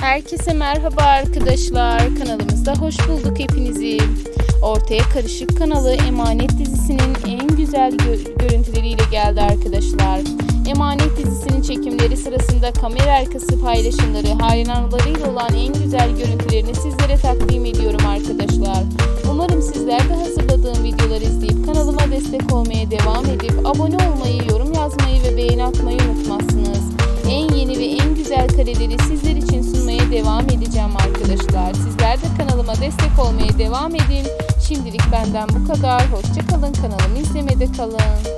Herkese merhaba arkadaşlar. Kanalımızda hoş bulduk hepinizi. Ortaya Karışık kanalı Emanet dizisinin en güzel gö- görüntüleriyle geldi arkadaşlar. Emanet dizisinin çekimleri sırasında kamera arkası paylaşımları, hayranlarıyla olan en güzel görüntülerini sizlere takdim ediyorum arkadaşlar. Umarım sizler de hazırladığım videoları izleyip kanalıma destek olmaya devam edip abone olmayı, yorum yazmayı ve beğeni atmayı unutmazsınız. En yeni ve en güzel kareleri sizler için devam edeceğim arkadaşlar. Sizler de kanalıma destek olmaya devam edin. Şimdilik benden bu kadar. Hoşçakalın. Kanalımı izlemede kalın.